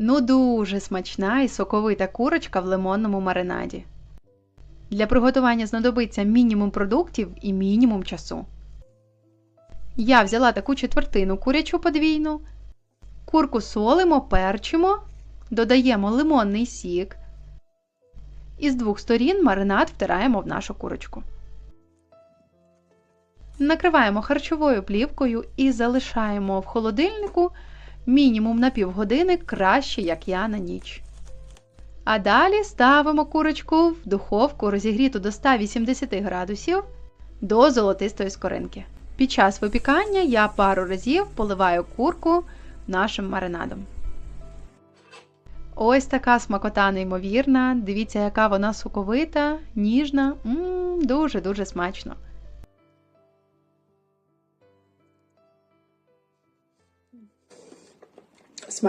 Ну, дуже смачна і соковита курочка в лимонному маринаді. Для приготування знадобиться мінімум продуктів і мінімум часу. Я взяла таку четвертину курячу подвійну. Курку солимо, перчимо, додаємо лимонний сік. І з двох сторін маринад втираємо в нашу курочку. Накриваємо харчовою плівкою і залишаємо в холодильнику мінімум на півгодини краще, як я на ніч. А далі ставимо курочку в духовку розігріту до 180 градусів до золотистої скоринки. Під час випікання я пару разів поливаю курку нашим маринадом. Ось така смакота неймовірна. Дивіться, яка вона соковита, ніжна, дуже-дуже смачно.